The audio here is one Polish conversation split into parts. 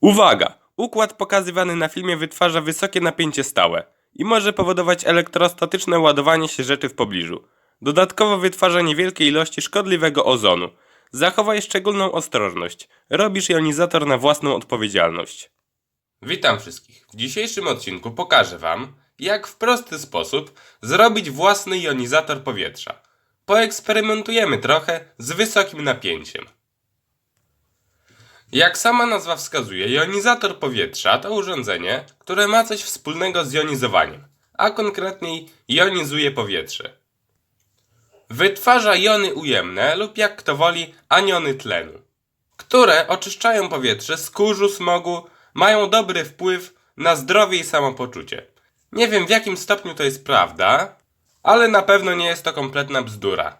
Uwaga! Układ pokazywany na filmie wytwarza wysokie napięcie stałe i może powodować elektrostatyczne ładowanie się rzeczy w pobliżu. Dodatkowo wytwarza niewielkie ilości szkodliwego ozonu. Zachowaj szczególną ostrożność. Robisz jonizator na własną odpowiedzialność. Witam wszystkich. W dzisiejszym odcinku pokażę Wam, jak w prosty sposób zrobić własny jonizator powietrza. Poeksperymentujemy trochę z wysokim napięciem. Jak sama nazwa wskazuje, jonizator powietrza to urządzenie, które ma coś wspólnego z jonizowaniem, a konkretniej jonizuje powietrze. Wytwarza jony ujemne lub jak kto woli aniony tlenu, które oczyszczają powietrze z kurzu, smogu, mają dobry wpływ na zdrowie i samopoczucie. Nie wiem w jakim stopniu to jest prawda, ale na pewno nie jest to kompletna bzdura.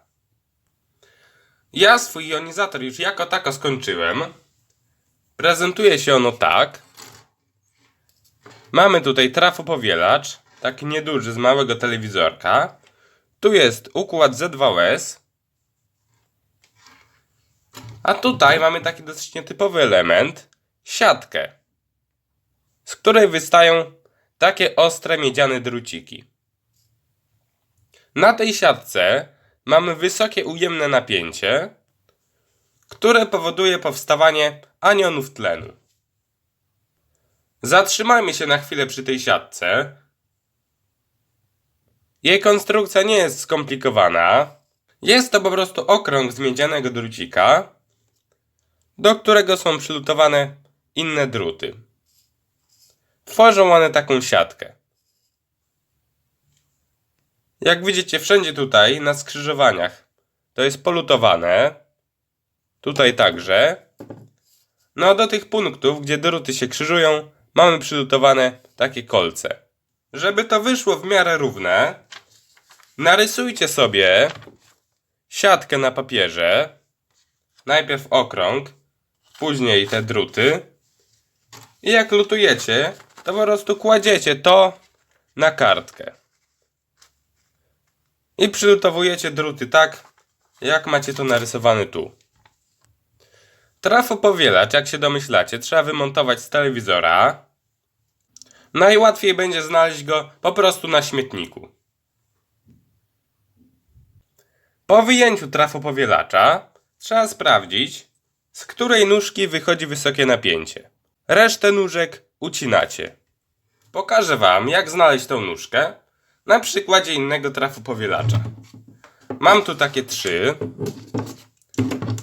Ja swój jonizator już jako tako skończyłem. Prezentuje się ono tak. Mamy tutaj trafopowielacz, taki nieduży z małego telewizorka. Tu jest układ Z2S. A tutaj mamy taki dosyć nietypowy element, siatkę, z której wystają takie ostre miedziane druciki. Na tej siatce mamy wysokie ujemne napięcie, które powoduje powstawanie anionów tlenu. Zatrzymajmy się na chwilę przy tej siatce. Jej konstrukcja nie jest skomplikowana. Jest to po prostu okrąg z miedzianego drucika, do którego są przylutowane inne druty. Tworzą one taką siatkę. Jak widzicie wszędzie tutaj na skrzyżowaniach to jest polutowane. Tutaj także. No a do tych punktów, gdzie druty się krzyżują, mamy przylutowane takie kolce. Żeby to wyszło w miarę równe, narysujcie sobie siatkę na papierze. Najpierw okrąg, później te druty. I jak lutujecie, to po prostu kładziecie to na kartkę. I przylutowujecie druty tak, jak macie to narysowane tu. Trafopowielacz, jak się domyślacie, trzeba wymontować z telewizora. Najłatwiej będzie znaleźć go po prostu na śmietniku. Po wyjęciu trafopowielacza trzeba sprawdzić, z której nóżki wychodzi wysokie napięcie. Resztę nóżek ucinacie. Pokażę Wam, jak znaleźć tą nóżkę na przykładzie innego trafopowielacza. Mam tu takie trzy.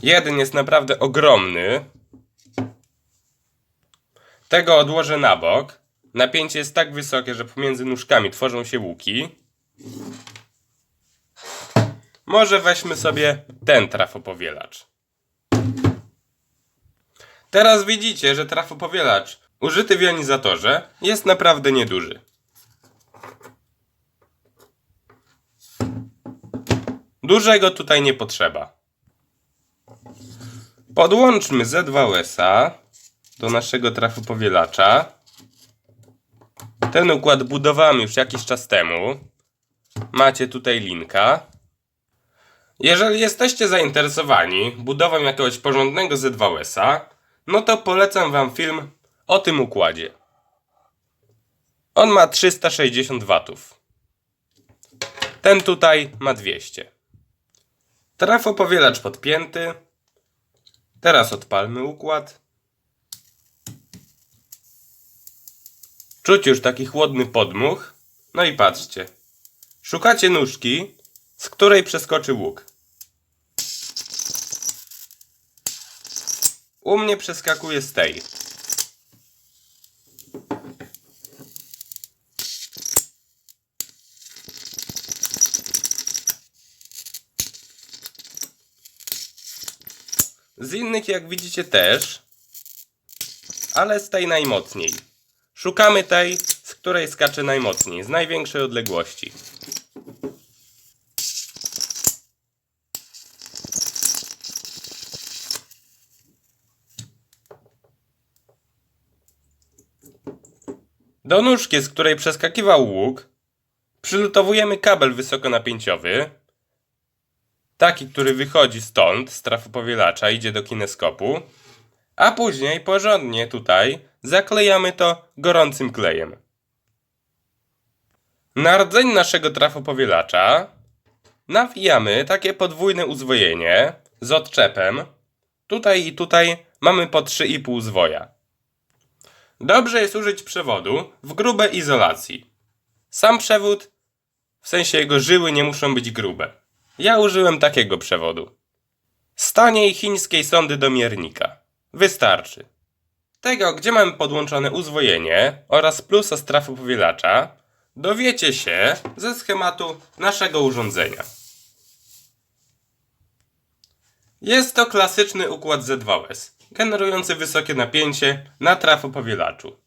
Jeden jest naprawdę ogromny. Tego odłożę na bok. Napięcie jest tak wysokie, że pomiędzy nóżkami tworzą się łuki. Może weźmy sobie ten trafopowielacz. Teraz widzicie, że trafopowielacz użyty w jonizatorze jest naprawdę nieduży. Dużego tutaj nie potrzeba. Podłączmy Z2S-a do naszego trafopowielacza. Ten układ budowałem już jakiś czas temu. Macie tutaj linka. Jeżeli jesteście zainteresowani budową jakiegoś porządnego Z2S-a, no to polecam Wam film o tym układzie. On ma 360 W. Ten tutaj ma 200. Trafopowielacz podpięty. Teraz odpalmy układ. Czuć już taki chłodny podmuch. No i patrzcie. Szukacie nóżki, z której przeskoczy łuk. U mnie przeskakuje z tej. Jak widzicie też, ale z tej najmocniej. Szukamy tej, z której skacze najmocniej, z największej odległości. Do nóżki, z której przeskakiwał łuk, przylutowujemy kabel wysokonapięciowy, taki, który wychodzi stąd, z trafopowielacza, idzie do kineskopu, a później porządnie tutaj zaklejamy to gorącym klejem. Na rdzeń naszego trafopowielacza nawijamy takie podwójne uzwojenie z odczepem. Tutaj i tutaj mamy po 3,5 zwoja. Dobrze jest użyć przewodu w grubej izolacji. Sam przewód, w sensie jego żyły nie muszą być grube. Ja użyłem takiego przewodu. Z taniej chińskiej sondy do miernika. Wystarczy. Tego, gdzie mamy podłączone uzwojenie oraz plusa z trafopowielacza, dowiecie się ze schematu naszego urządzenia. Jest to klasyczny układ Z2S, generujący wysokie napięcie na trafopowielaczu.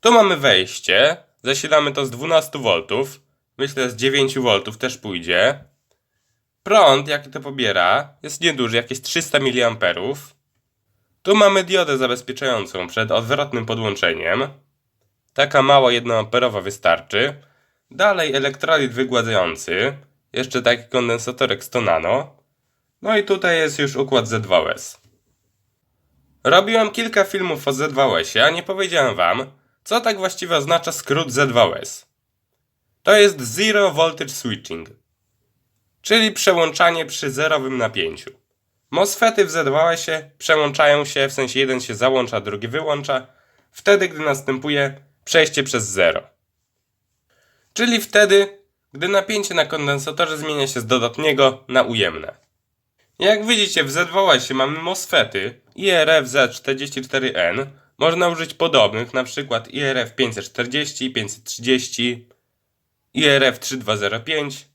Tu mamy wejście, zasilamy to z 12 V, myślę z 9 V też pójdzie. Prąd, jaki to pobiera, jest nieduży, jakieś 300 mA. Tu mamy diodę zabezpieczającą przed odwrotnym podłączeniem. Taka mała 1A wystarczy. Dalej elektrolit wygładzający, jeszcze taki kondensatorek 100 nano. No i tutaj jest już układ Z2S. Robiłem kilka filmów o Z2S, a nie powiedziałem wam, co tak właściwie oznacza skrót Z2S. To jest Zero Voltage Switching, czyli przełączanie przy zerowym napięciu. MOSFETy w Z2S przełączają się, w sensie jeden się załącza, drugi wyłącza, wtedy gdy następuje przejście przez zero. Czyli wtedy, gdy napięcie na kondensatorze zmienia się z dodatniego na ujemne. Jak widzicie w Z2S mamy MOSFETy IRF Z44N. Można użyć podobnych, np. IRF 540, 530, IRF 3205.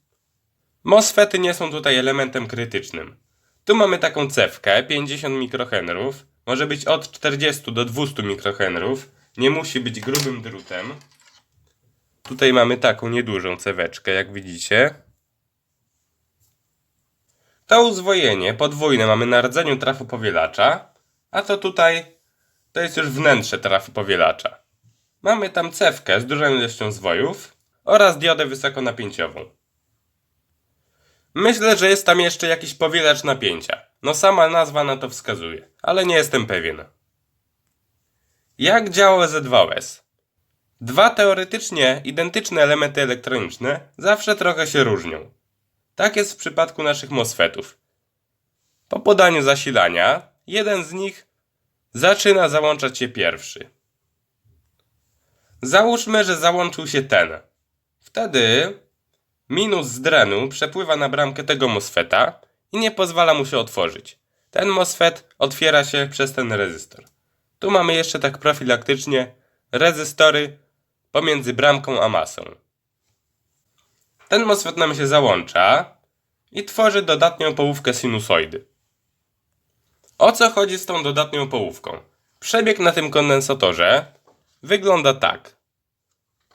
MOSFETy nie są tutaj elementem krytycznym. Tu mamy taką cewkę 50 mikrohenrów. Może być od 40 do 200 mikrohenrów. Nie musi być grubym drutem. Tutaj mamy taką niedużą ceweczkę, jak widzicie. To uzwojenie podwójne mamy na rdzeniu trafopowielacza, a to tutaj to jest już wnętrze trafopowielacza. Mamy tam cewkę z dużą ilością zwojów oraz diodę wysokonapięciową. Myślę, że jest tam jeszcze jakiś powielacz napięcia. No sama nazwa na to wskazuje, ale nie jestem pewien. Jak działa Z2S? Dwa teoretycznie identyczne elementy elektroniczne zawsze trochę się różnią. Tak jest w przypadku naszych MOSFETów. Po podaniu zasilania, jeden z nich zaczyna załączać się pierwszy. Załóżmy, że załączył się ten. Wtedy minus z drenu przepływa na bramkę tego MOSFETA i nie pozwala mu się otworzyć. Ten MOSFET otwiera się przez ten rezystor. Tu mamy jeszcze tak profilaktycznie rezystory pomiędzy bramką a masą. Ten MOSFET nam się załącza i tworzy dodatnią połówkę sinusoidy. O co chodzi z tą dodatnią połówką? Przebieg na tym kondensatorze wygląda tak.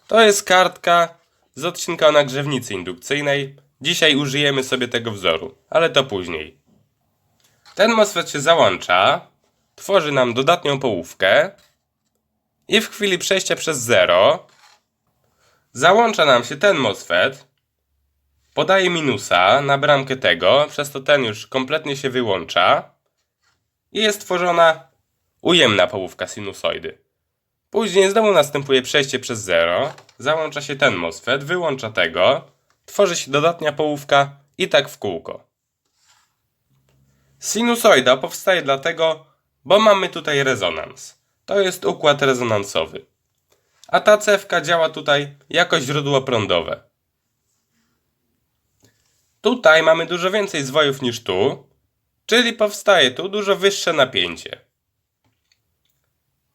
To jest kartka z odcinka nagrzewnicy indukcyjnej. Dzisiaj użyjemy sobie tego wzoru, ale to później. Ten MOSFET się załącza, tworzy nam dodatnią połówkę i w chwili przejścia przez zero załącza nam się ten MOSFET, podaje minusa na bramkę tego, przez to ten już kompletnie się wyłącza i jest tworzona ujemna połówka sinusoidy. Później znowu następuje przejście przez zero, załącza się ten MOSFET, wyłącza tego, tworzy się dodatnia połówka i tak w kółko. Sinusoida powstaje dlatego, bo mamy tutaj rezonans. To jest układ rezonansowy. A ta cewka działa tutaj jako źródło prądowe. Tutaj mamy dużo więcej zwojów niż tu, czyli powstaje tu dużo wyższe napięcie.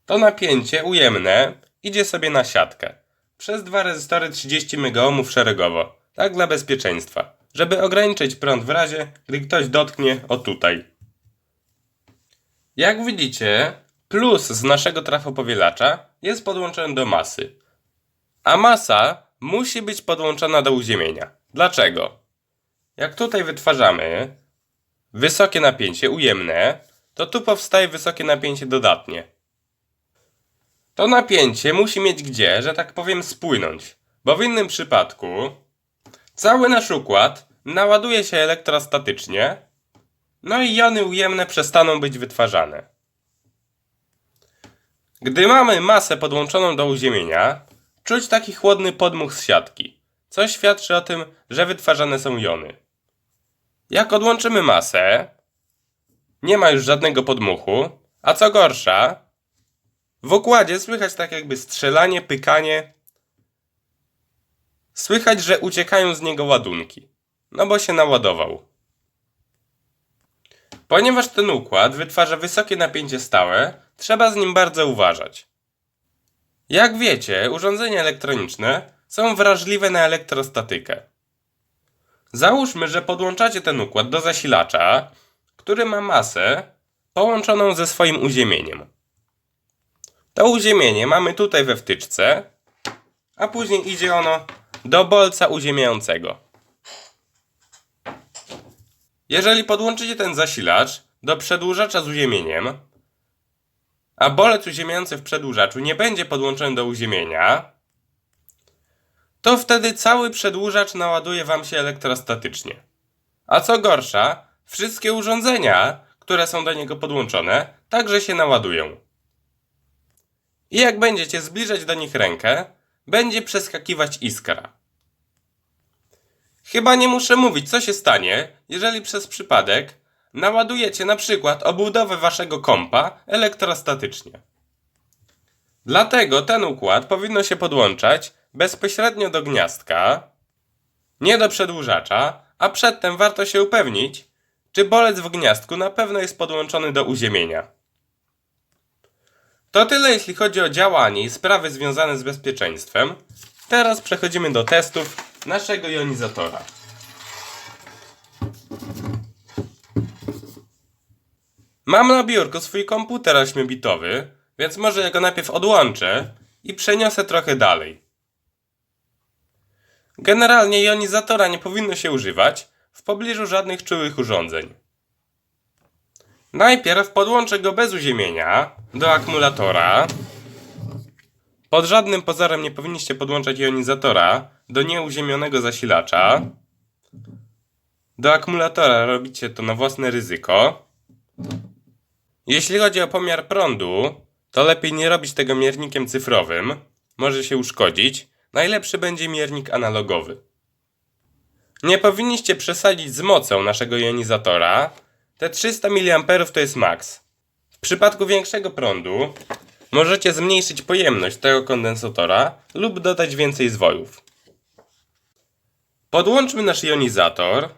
To napięcie ujemne idzie sobie na siatkę przez dwa rezystory 30 MΩ szeregowo, tak dla bezpieczeństwa, żeby ograniczyć prąd w razie, gdy ktoś dotknie o tutaj. Jak widzicie, plus z naszego trafopowielacza jest podłączony do masy, a masa musi być podłączona do uziemienia. Dlaczego? Jak tutaj wytwarzamy wysokie napięcie ujemne, to tu powstaje wysokie napięcie dodatnie. To napięcie musi mieć gdzie, że tak powiem, spłynąć, bo w innym przypadku cały nasz układ naładuje się elektrostatycznie, no i jony ujemne przestaną być wytwarzane. Gdy mamy masę podłączoną do uziemienia, czuć taki chłodny podmuch z siatki, co świadczy o tym, że wytwarzane są jony. Jak odłączymy masę, nie ma już żadnego podmuchu, a co gorsza, w układzie słychać tak jakby strzelanie, pykanie. Słychać, że uciekają z niego ładunki, no bo się naładował. Ponieważ ten układ wytwarza wysokie napięcie stałe, trzeba z nim bardzo uważać. Jak wiecie, urządzenia elektroniczne są wrażliwe na elektrostatykę. Załóżmy, że podłączacie ten układ do zasilacza, który ma masę połączoną ze swoim uziemieniem. To uziemienie mamy tutaj we wtyczce, a później idzie ono do bolca uziemiającego. Jeżeli podłączycie ten zasilacz do przedłużacza z uziemieniem, a bolec uziemiający w przedłużaczu nie będzie podłączony do uziemienia, to wtedy cały przedłużacz naładuje Wam się elektrostatycznie. A co gorsza, wszystkie urządzenia, które są do niego podłączone, także się naładują. I jak będziecie zbliżać do nich rękę, będzie przeskakiwać iskra. Chyba nie muszę mówić, co się stanie, jeżeli przez przypadek naładujecie na przykład obudowę waszego kompa elektrostatycznie. Dlatego ten układ powinno się podłączać bezpośrednio do gniazdka, nie do przedłużacza, a przedtem warto się upewnić, czy bolec w gniazdku na pewno jest podłączony do uziemienia. To tyle jeśli chodzi o działanie i sprawy związane z bezpieczeństwem. Teraz przechodzimy do testów naszego jonizatora. Mam na biurku swój komputer 8-bitowy, więc może ja go najpierw odłączę i przeniosę trochę dalej. Generalnie jonizatora nie powinno się używać w pobliżu żadnych czułych urządzeń. Najpierw podłączę go bez uziemienia do akumulatora. Pod żadnym pozorem nie powinniście podłączać jonizatora do nieuziemionego zasilacza. Do akumulatora robicie to na własne ryzyko. Jeśli chodzi o pomiar prądu, to lepiej nie robić tego miernikiem cyfrowym. Może się uszkodzić. Najlepszy będzie miernik analogowy. Nie powinniście przesadzić z mocą naszego jonizatora. Te 300 mA to jest maks. W przypadku większego prądu możecie zmniejszyć pojemność tego kondensatora lub dodać więcej zwojów. Podłączmy nasz jonizator.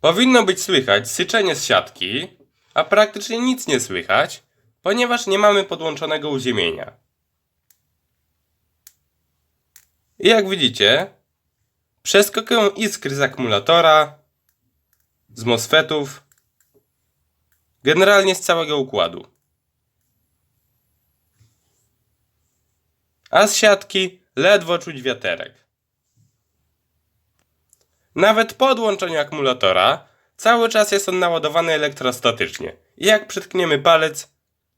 Powinno być słychać syczenie z siatki, a praktycznie nic nie słychać, ponieważ nie mamy podłączonego uziemienia. I jak widzicie, przeskakują iskry z akumulatora, z MOSFETów, generalnie z całego układu. A z siatki ledwo czuć wiaterek. Nawet po odłączeniu akumulatora cały czas jest on naładowany elektrostatycznie. I jak przytkniemy palec,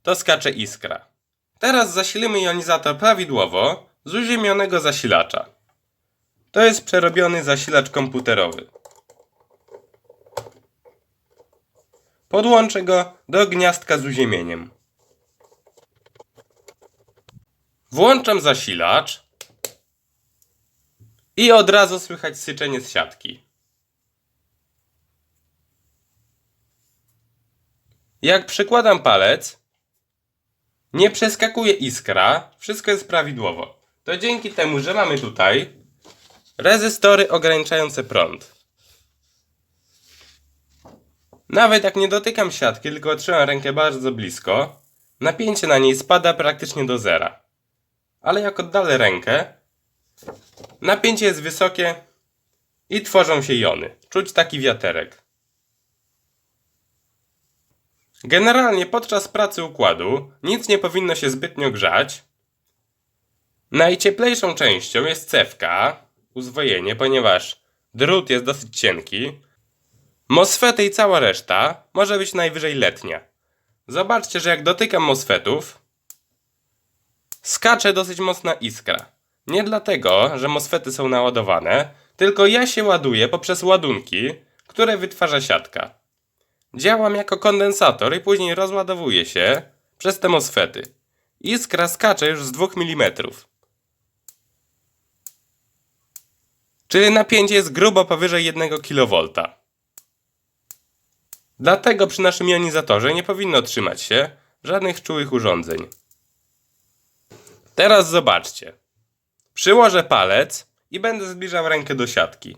to skacze iskra. Teraz zasilimy jonizator prawidłowo z uziemionego zasilacza. To jest przerobiony zasilacz komputerowy. Podłączę go do gniazdka z uziemieniem. Włączam zasilacz i od razu słychać syczenie z siatki. Jak przykładam palec, nie przeskakuje iskra, wszystko jest prawidłowo. To dzięki temu, że mamy tutaj rezystory ograniczające prąd. Nawet jak nie dotykam siatki, tylko trzymam rękę bardzo blisko, napięcie na niej spada praktycznie do zera. Ale jak oddalę rękę, napięcie jest wysokie i tworzą się jony. Czuć taki wiaterek. Generalnie podczas pracy układu nic nie powinno się zbytnio grzać. Najcieplejszą częścią jest cewka, uzwojenie, ponieważ drut jest dosyć cienki. MOSFETy i cała reszta może być najwyżej letnia. Zobaczcie, że jak dotykam MOSFETów, skacze dosyć mocna iskra. Nie dlatego, że MOSFETy są naładowane, tylko ja się ładuję poprzez ładunki, które wytwarza siatka. działam jako kondensator i później rozładowuje się przez te MOSFETy. Iskra skacze już z 2 mm. Czyli napięcie jest grubo powyżej 1 kV. Dlatego przy naszym jonizatorze nie powinno trzymać się żadnych czułych urządzeń. Teraz zobaczcie. Przyłożę palec i będę zbliżał rękę do siatki.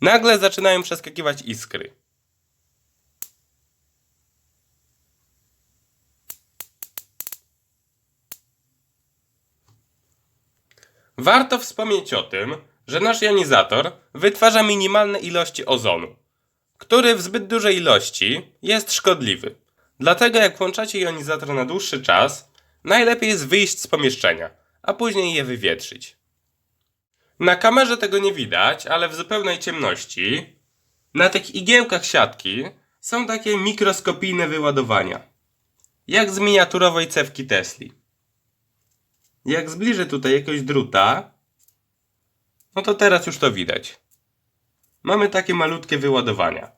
Nagle zaczynają przeskakiwać iskry. Warto wspomnieć o tym, że nasz jonizator wytwarza minimalne ilości ozonu, który w zbyt dużej ilości jest szkodliwy. Dlatego jak włączacie jonizator na dłuższy czas, najlepiej jest wyjść z pomieszczenia, a później je wywietrzyć. Na kamerze tego nie widać, ale w zupełnej ciemności na tych igiełkach siatki są takie mikroskopijne wyładowania. Jak z miniaturowej cewki Tesli. Jak zbliżę tutaj jakiegoś druta, no to teraz już to widać. Mamy takie malutkie wyładowania.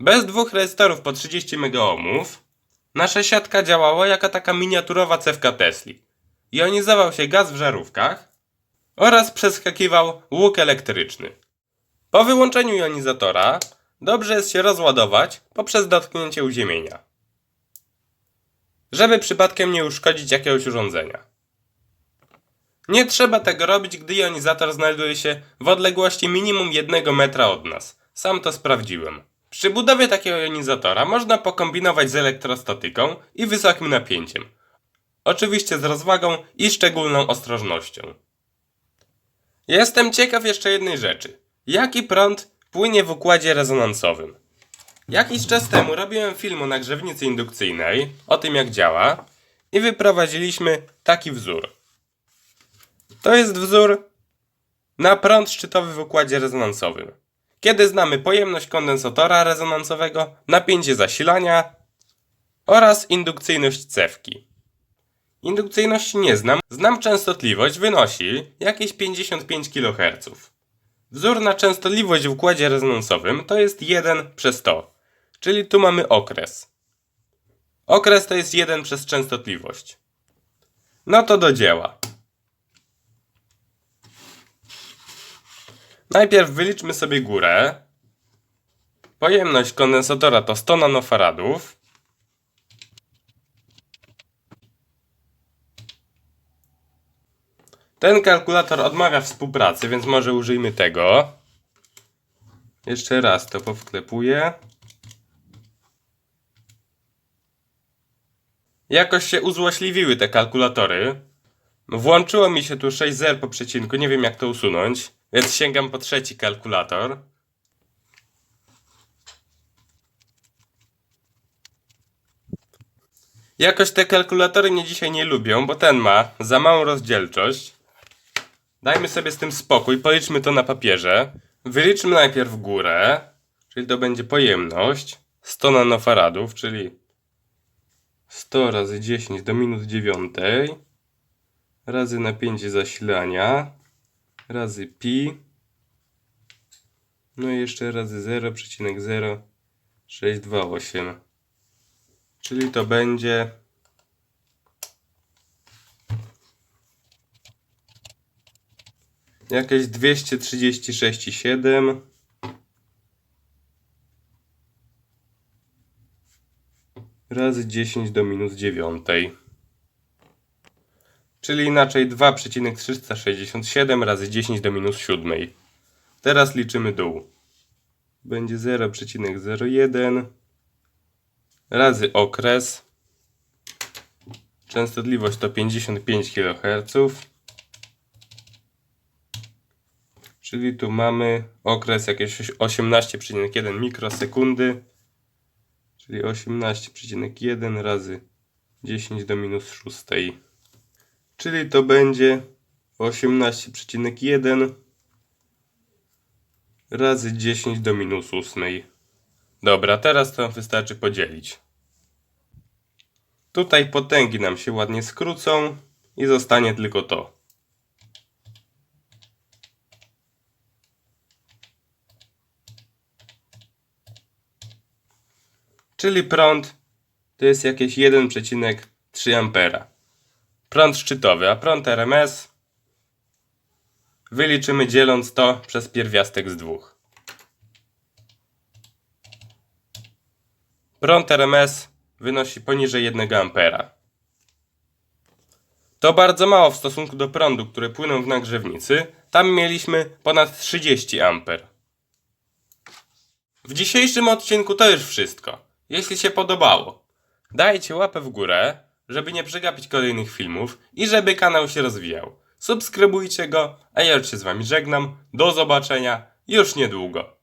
Bez dwóch rezystorów po 30 MΩ nasza siatka działała jako taka miniaturowa cewka Tesli. Jonizował się gaz w żarówkach oraz przeskakiwał łuk elektryczny. Po wyłączeniu jonizatora dobrze jest się rozładować poprzez dotknięcie uziemienia, żeby przypadkiem nie uszkodzić jakiegoś urządzenia. Nie trzeba tego robić, gdy jonizator znajduje się w odległości minimum 1 metra od nas. Sam to sprawdziłem. Przy budowie takiego jonizatora można pokombinować z elektrostatyką i wysokim napięciem. Oczywiście z rozwagą i szczególną ostrożnością. Jestem ciekaw jeszcze jednej rzeczy. Jaki prąd płynie w układzie rezonansowym? Jakiś czas temu robiłem film o nagrzewnicy indukcyjnej, o tym jak działa i wyprowadziliśmy taki wzór. To jest wzór na prąd szczytowy w układzie rezonansowym. Kiedy znamy pojemność kondensatora rezonansowego, napięcie zasilania oraz indukcyjność cewki. Indukcyjności nie znam, znam częstotliwość wynosi jakieś 55 kHz. Wzór na częstotliwość w układzie rezonansowym to jest 1 przez 100, czyli tu mamy okres. Okres to jest 1 przez częstotliwość. No to do dzieła. Najpierw wyliczmy sobie górę. Pojemność kondensatora to 100 nanofaradów. Ten kalkulator odmawia współpracy, więc może użyjmy tego. Jeszcze raz to powklepuję. Jakoś się uzłośliwiły te kalkulatory. Włączyło mi się tu 6 zer po przecinku, nie wiem jak to usunąć, więc sięgam po trzeci kalkulator. Jakoś te kalkulatory mnie dzisiaj nie lubią, bo ten ma za małą rozdzielczość. Dajmy sobie z tym spokój, policzmy to na papierze. Wyliczmy najpierw górę, czyli to będzie pojemność 100 nanofaradów, czyli 100 razy 10 do minus 9 razy napięcie zasilania razy pi. No i jeszcze razy 0,0628 czyli to będzie jakieś 236,7 razy 10 do minus 9 czyli inaczej 2,367 razy 10 do minus 7. Teraz liczymy dół. Będzie 0,01 razy okres. Częstotliwość to 55 kHz. Czyli tu mamy okres jakieś 18,1 mikrosekundy. Czyli 18,1 razy 10 do minus 6 czyli to będzie 18,1 razy 10 do minus 8. Dobra, teraz to wystarczy podzielić. Tutaj potęgi nam się ładnie skrócą i zostanie tylko to. Czyli prąd to jest jakieś 1,3 ampera. Prąd szczytowy, a prąd RMS wyliczymy dzieląc to przez pierwiastek z dwóch. Prąd RMS wynosi poniżej 1 ampera. To bardzo mało w stosunku do prądu, który płynął w nagrzewnicy. Tam mieliśmy ponad 30 amper. W dzisiejszym odcinku to już wszystko. Jeśli się podobało, dajcie łapę w górę, żeby nie przegapić kolejnych filmów i żeby kanał się rozwijał. Subskrybujcie go, a ja już się z wami żegnam. Do zobaczenia już niedługo.